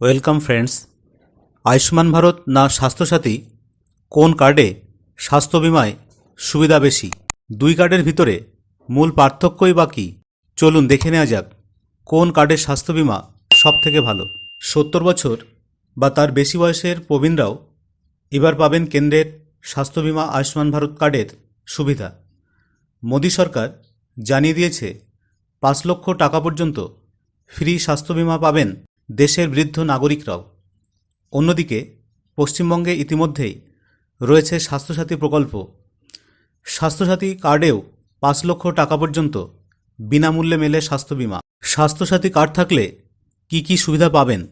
Welcome friends. Ayushman Bharat না স্বাস্থ্যসাথী? কোন কার্ডে স্বাস্থ্য বিমায় সুবিধা বেশি? দুই কার্ডের ভিতরে মূল পার্থক্যই বা কী? চলুন দেখে নেওয়া যাক, কোন কার্ডের স্বাস্থ্য বিমা সব থেকে ভালো? সত্তর বছর বা তার বেশি বয়সের প্রবীণরাও এবার পাবেন কেন্দ্রের স্বাস্থ্য বিমা আয়ুষ্মান ভারত কার্ডের সুবিধা। মোদী সরকার জানিয়ে দিয়েছে, পাঁচ লক্ষ টাকা পর্যন্ত ফ্রি স্বাস্থ্য বিমা পাবেন দেশের বৃদ্ধ নাগরিকরাও। অন্যদিকে, পশ্চিমবঙ্গে ইতিমধ্যেই রয়েছে স্বাস্থ্যসাথী প্রকল্প। স্বাস্থ্যসাথী কার্ডেও পাঁচ লক্ষ টাকা পর্যন্ত বিনামূল্যে মেলে স্বাস্থ্য বিমা। স্বাস্থ্যসাথী কার্ড থাকলে কি কি সুবিধা পাবেন?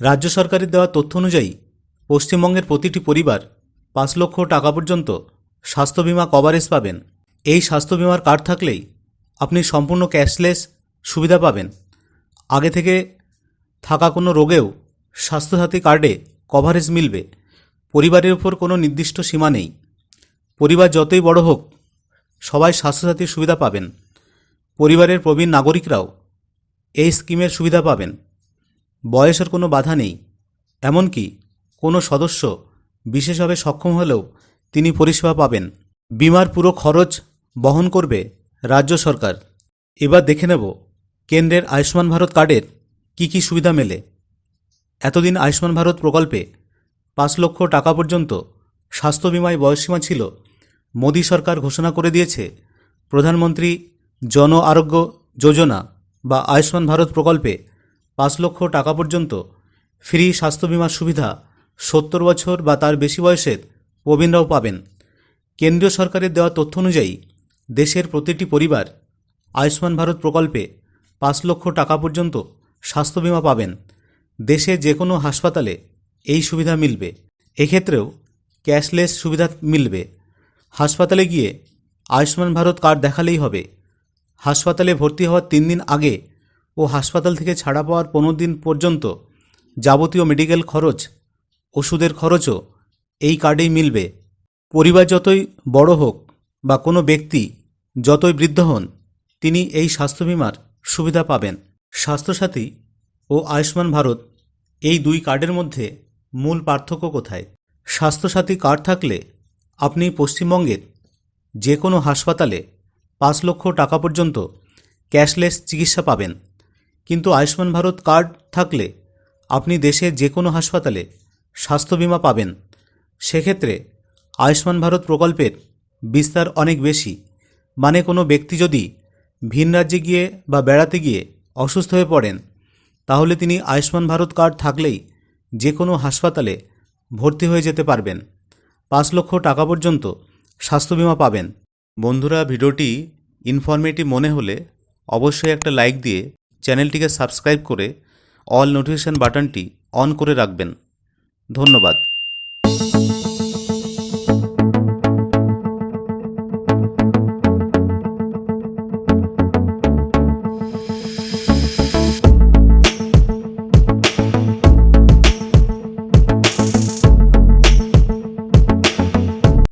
রাজ্য সরকারের দেওয়া তথ্য অনুযায়ী, পশ্চিমবঙ্গের প্রতিটি পরিবার পাঁচ লক্ষ টাকা পর্যন্ত স্বাস্থ্য বিমা কভারেজ পাবেন। এই স্বাস্থ্য বিমার কার্ড থাকলেই আপনি সম্পূর্ণ ক্যাশলেস সুবিধা পাবেন। আগে থেকে থাকা কোনো রোগেও স্বাস্থ্যসাথী কার্ডে কভারেজ মিলবে। পরিবারের উপর কোনো নির্দিষ্ট সীমা নেই। পরিবার যতই বড় হোক, সবাই স্বাস্থ্যসাথীর সুবিধা পাবেন। পরিবারের প্রবীণ নাগরিকরাও এই স্কিমের সুবিধা পাবেন। বয়সের কোনো বাধা নেই। এমনকি কোনো সদস্য বিশেষভাবে সক্ষম হলেও তিনি পরিষেবা পাবেন। বিমার পুরো খরচ বহন করবে রাজ্য সরকার। এবার দেখে নেব কেন্দ্রের আয়ুষ্মান ভারত কার্ডের কি কি সুবিধা মেলে? এতদিন আয়ুষ্মান ভারত প্রকল্পে পাঁচ লক্ষ টাকা পর্যন্ত স্বাস্থ্য বিমায় বয়সসীমা ছিল। মোদী সরকার ঘোষণা করে দিয়েছে, প্রধানমন্ত্রী জন আরোগ্য যোজনা বা আয়ুষ্মান ভারত প্রকল্পে পাঁচ লক্ষ টাকা পর্যন্ত ফ্রি স্বাস্থ্য বিমার সুবিধা সত্তর বছর বা তার বেশি বয়সের প্রবীণরাও পাবেন। কেন্দ্রীয় সরকারের দেওয়া তথ্য অনুযায়ী, দেশের প্রতিটি পরিবার আয়ুষ্মান ভারত প্রকল্পে পাঁচ লক্ষ টাকা পর্যন্ত স্বাস্থ্য বিমা পাবেন। দেশে যে কোনো হাসপাতালে এই সুবিধা মিলবে। এক্ষেত্রেও ক্যাশলেস সুবিধা মিলবে। হাসপাতালে গিয়ে আয়ুষ্মান ভারত কার্ড দেখালেই হবে। হাসপাতালে ভর্তি হওয়ার তিন দিন আগে ও হাসপাতাল থেকে ছাড়া পাওয়ার পনেরো দিন পর্যন্ত যাবতীয় মেডিকেল খরচ, ওষুধের খরচও এই কার্ডেই মিলবে। পরিবার যতই বড় হোক বা কোনো ব্যক্তি যতই বৃদ্ধ হন, তিনি এই স্বাস্থ্য বিমার সুবিধা পাবেন। স্বাস্থ্যসাথী ও আয়ুষ্মান ভারত এই দুই কার্ডের মধ্যে মূল পার্থক্য কোথায়? স্বাস্থ্যসাথী কার্ড থাকলে আপনি পশ্চিমবঙ্গের যে কোনো হাসপাতালে পাঁচ লক্ষ টাকা পর্যন্ত ক্যাশলেস চিকিৎসা পাবেন। কিন্তু আয়ুষ্মান ভারত কার্ড থাকলে আপনি দেশের যে কোনো হাসপাতালে স্বাস্থ্য বিমা পাবেন। সেক্ষেত্রে আয়ুষ্মান ভারত প্রকল্পের বিস্তার অনেক বেশি। মানে কোনো ব্যক্তি যদি ভিন রাজ্যে গিয়ে বা বেড়াতে গিয়ে অসুস্থ হয়ে পড়েন, তাহলে তিনি আয়ুষ্মান ভারত কার্ড থাকলেই যে কোনো হাসপাতালে ভর্তি হয়ে যেতে পারবেন। পাঁচ লক্ষ টাকা পর্যন্ত স্বাস্থ্য বিমা পাবেন। বন্ধুরা, ভিডিওটি ইনফরমেটিভ মনে হলে অবশ্যই একটা লাইক দিয়ে চ্যানেলটিকে সাবস্ক্রাইব করে অল নোটিফিকেশান বাটনটি অন করে রাখবেন। ধন্যবাদ।